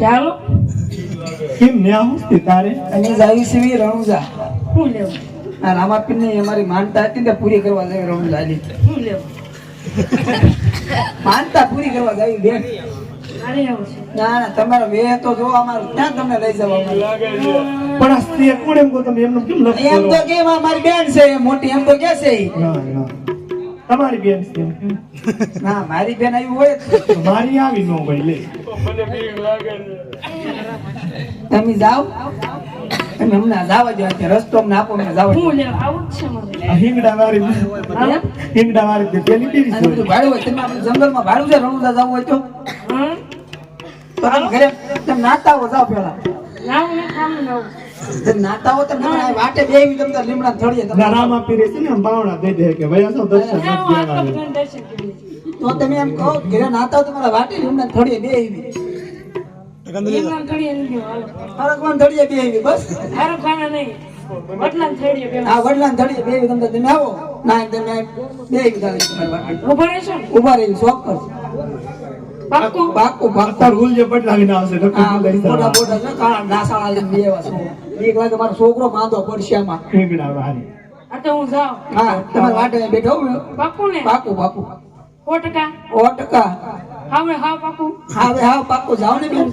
ચાલો. કેમ ને આવું છે તારે? અને જાવી સીવી રણુજા હું લેવું? આ રામાપીર ને અમારી માનતા હતી ને પૂરી કરવા જાય રણુજા ની હું લેવું? માનતા પૂરી કરવા જાય બેન. છે. ના ના તમારો વેહ તો જો અમારું ત્યાં તમને લઈ જવા પણ આ સ્ત્રી કોણ એમ કહો તમે? એમનું કેમ લખ એમ તો કે મારી બેન છે મોટી એમ તો કે છે. ના ના. તમારી બેન છે ના મારી બેન આવી હોય. મારી આવી ન ભાઈ લે. તમે જાઓ. તમે હમણાં જાવ દો અત્યારે રસ્તો અમને આપો અમને જાવ હું લેવું આવું છે મારે. હિંગડા વાળી હિંગડા વાળી તે પેલી પીરી અને બધું ભાડું હોય તમે આપણે જંગલમાં ભાડું છે રણુજા જવું હોય તો? તો તમે ઘરે તમે નાતા હો જાઓ પેલા ના હું નહીં ખાવાનું તમે નાતા હો તમે વાટે બેહી તમે તાર લીમડા થોડીએ તમે રામા પીરે છે ને બાવણા દે દે કે ભાઈ આસો દર્શન. તો તમે એમ કહો ઘરે નાતા તમારા વાટી લીમડા થોડી બસ. નહીં. બે. આ વડલાને થોડીએ બેહી તમે તમે આવો. ના તમે બેહી તારે તમારી ઊભા રહેશો ઊભા રહી શોખ પર પાક્કું પાકું પાકું અત્યારે જે બદલાવીને આવશે તો આ લઈ મોટા મોટા છે કાળા નાસાળા લઈને બેહવા એક લાગે મારો છોકરો માંદો પડશે આમાં હિંગડા આ તો હું જાઉં. હા તમારા વાટે બેઠો હું. પાક્કું ને? પાકું પાકું સો ટકા? સો ટકા. હવે હા પાકું. હવે હા પાકું. જાઓ ને બેન.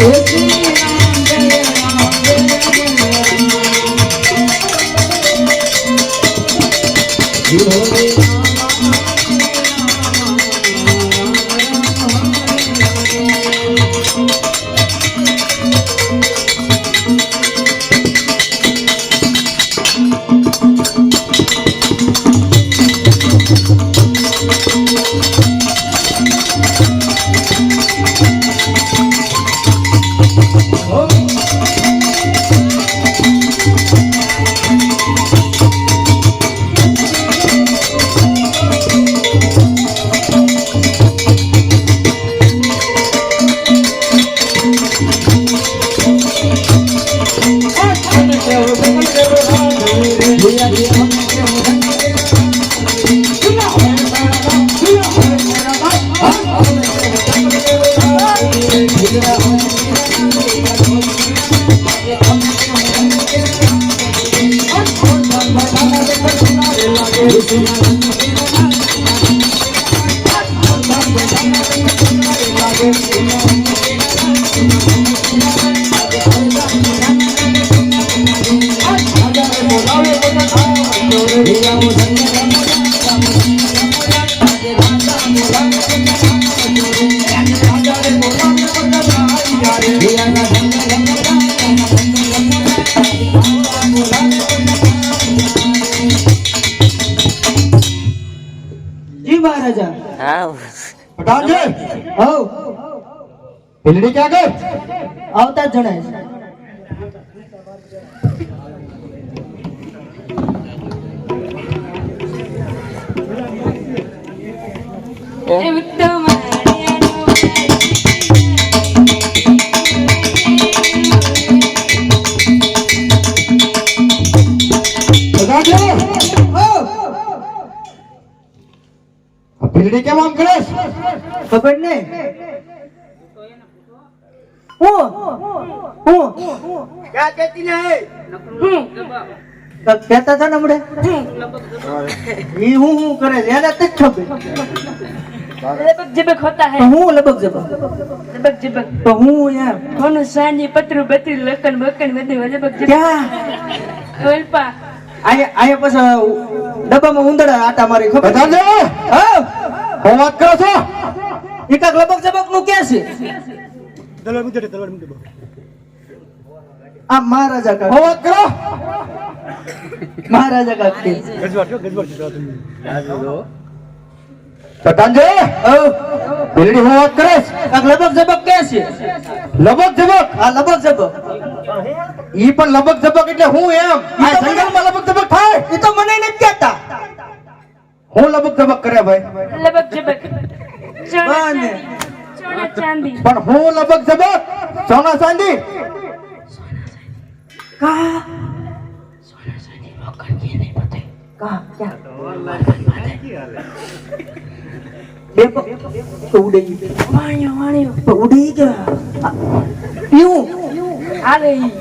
હું જાઉં છું. જી મહારાજા હા પટાણ છે હવ ભીલડી ક્યાં ગઈ આવતા જ જણાય છે એ આ કેમ આમ કરે ખબર નહીં? હું? હું? ક્યાં કહેતી ને હું? કહેતા હતા ને હમણે? હું? હું કરે છે? એને જ ખબર. લબક જબક હોતા તો હૈ હું લબક જબક લબક જબક તો હું યાર કોનું સાંજી પતરું બતરું લકન બકન બધું લબક જબક ક્યાં? ઓલપા આયા આયા પછી ડબ્બામાં ઉંદરા આટા મારી ખબર? હા. હું વાત કરો છો? ઈ કાક લબક જબકનું ક્યાં છે? આ મહારાજા કા હું વાત કરો? મહારાજા કાક. છો તમે. છે હવ ભીલડી હું વાત કરે છે કાક લબક જબક ક્યાં છે? લબક જબક આ લબક જબક ઈ પણ લબક જબક એટલે હું એમ. આ જંગલમાં લબક જબક થાય? એ તો મને નથી કહેતા. હું લબક ધબક કરે ભાઈ? લબક જબક સોના ચાંદી. પણ હું લબક ધબક સોના ચાંદી? કા? સોના ચાંદી રોકડ કે નહીં કા? ક્યાં? બે પગ તો ઉડે ગયા. ઈ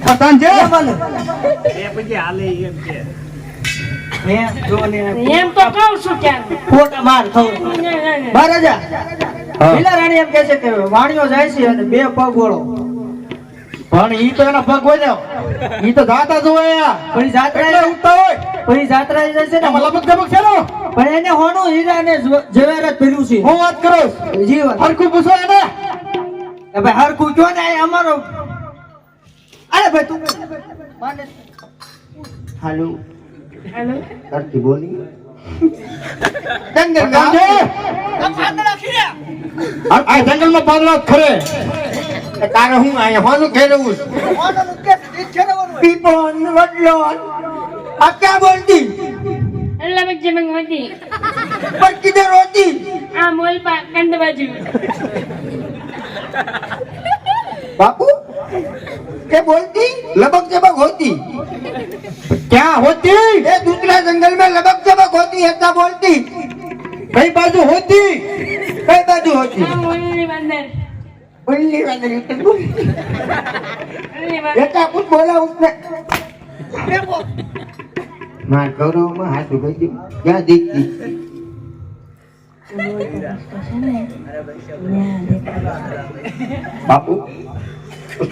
પતંગ છે હે જો ને એમ તો કહું છું ક્યાં ખોટા માર થવું મહારાજા લીલા રાણી એમ કહે છે કે વાણીઓ જાય છે અને બે પગ વળો પણ ઈ તો એના પગ હોય ને. ઈ તો જાતા જ પણ જાત્રા ઉઠતા હોય. પણ જાત્રા જાય છે ને. લબક જબક છે ને? પણ એને હોનું હીરા ને જવેરાત પહેર્યું છે. હું વાત કરો. જીવન હરખું પૂછો એને. ભાઈ હરખું જો ને આ અમારો અરે ભાઈ તું માને હાલો. ધરતી બોલી જંગલ આ જંગલમાં પાંદડા ખરે તારે હું અહીંયા હોનું ખેરવું પીપણ વડલો આ ક્યાં બોલતી બાપુ કે બોલતી લબક જબક હોતી કઈ બાજુ હોતી? કઈ બાજુ હોતી? ઉલ્લી ક્યાં દેખતી બાપુ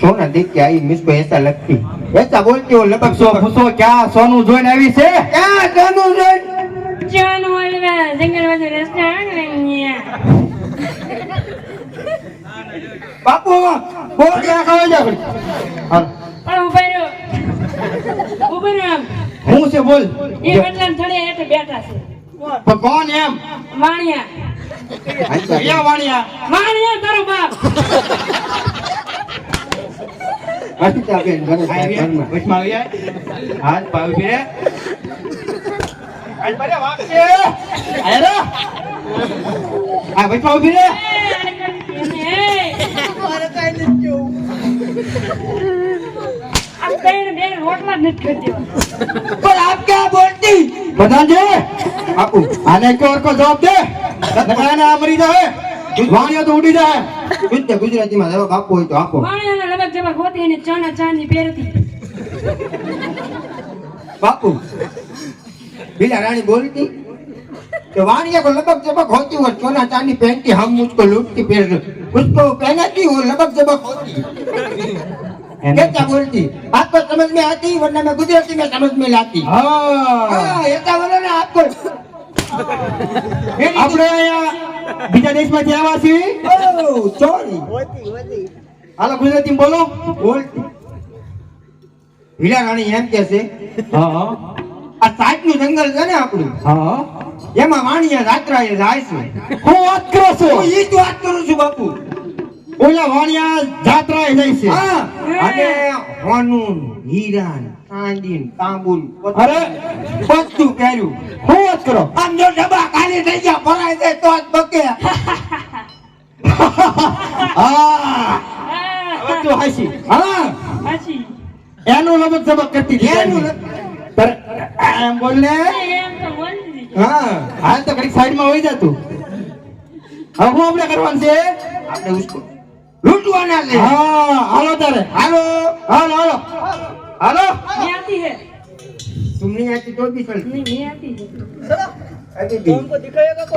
સોના દેખ કે આવી મિસ ભાઈ એસા લખતી. એસા બોલતી હો લગભગ સો ફૂસો ક્યાં સોનું જોઈને આવી છે? ક્યાં સોનું જોઈ John Oliver, singer was a restaurant બાપુ બોલ કે ખાવા જા પણ ઊભા રહ્યો ઊભા રહ્યો હું છે બોલ એ બદલામ થોડે એટલે બેઠા છે પણ કોણ એમ વાણિયા અહીંયા વાણિયા વાણિયા તારો બાપ હાથ પાવ બે આને એક જવાબ દે આ મરી જાવે વાણિયા તો ઉડી જાય વિદ્ય ગુજરાતી માં જવાબ હોય તો આપો વાણિયાને લગક જવાબ ગોતી અને ચાના ચાની પહેરતી બાપુ बिला रानी बोलती कि वाणिया को लबक जबक होती वो सोना चांदी पहनती हम मुझको लूटती फिर उसको पहनाती वो लबक जबक होती क्या बोलती आपको समझ में आती वरना मैं गुजराती में समझ में लाती હા हाँ ऐसा बोलो ना आपको આપણે અહીંયા બીજા દેશમાંથી આવ્યા છીએ ओ, sorry. હાલો ગુજરાતીમાં બોલો બોલતી હીરા રાણી એમ કે છે હા હા આ સાતનું જંગલ છે ને આપણું? હા. એમાં વાણિયા જાત્રા એ જાય છે. હું વાત કરો છો? હું ઈ જ વાત કરું છું બાપુ. ઓલા વાણિયા જાત્રાએ જાય છે. હા. અને હોનું હીરાન ચાંદી તાંબુલ અરે. બધું પહેર્યું. હું વાત કરો? આમ જો ડબ્બા ખાલી થઈ ગયા ભરાય જાય તો જ બકે. હા. હવે તું હાસી. હા. પાછી એનું લબક જબક કરતી એનું. પર એમ બોલ હા હાલ તો ઘડી સાઈડમાં હોય જતું. હવે હું આપણે કરવાનું છે? આપણે ઉસકો. લૂંટવાના હાલો તારે. હાલો હાલો હાલો. હાલો. તો બી ચલ નહીં મેં આતી હે ચલો. આતી દી તુમકો દિખાયેગા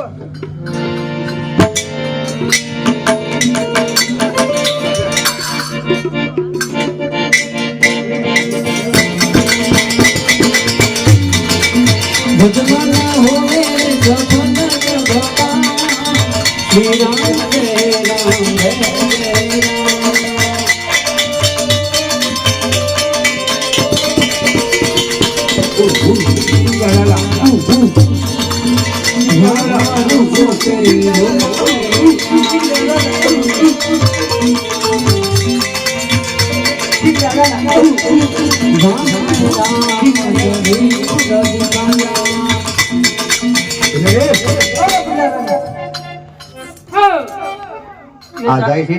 આ જાય છે.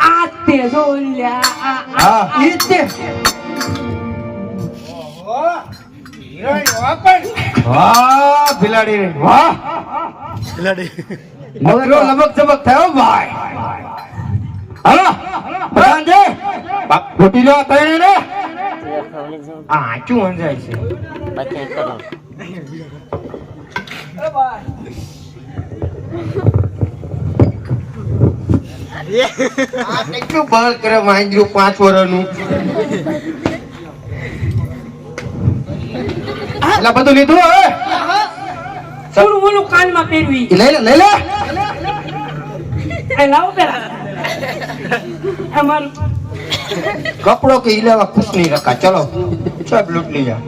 આ તે જોલ્યા આ તે વાહ બિલાડી વાહ. નકરો લબક ચબક થયો ભાઈ. હાલો પ્રધાનજી બાપ ખોટી લો તઈને ને આ આચું અંજાય છે. આ કેટલું બળ કરે માંજરું પાંચ વર્ષનું એટલે બધું લીધું હવે? થોડું ઓલું કાનમાં પહેરવી. લઈ લે લઈ લે. આ લાવો પેલા. અમારું. કપડો કે ઈલાવા ખુશ નહીં રખા. ચલો સાહેબ લૂંટ લઈ જા.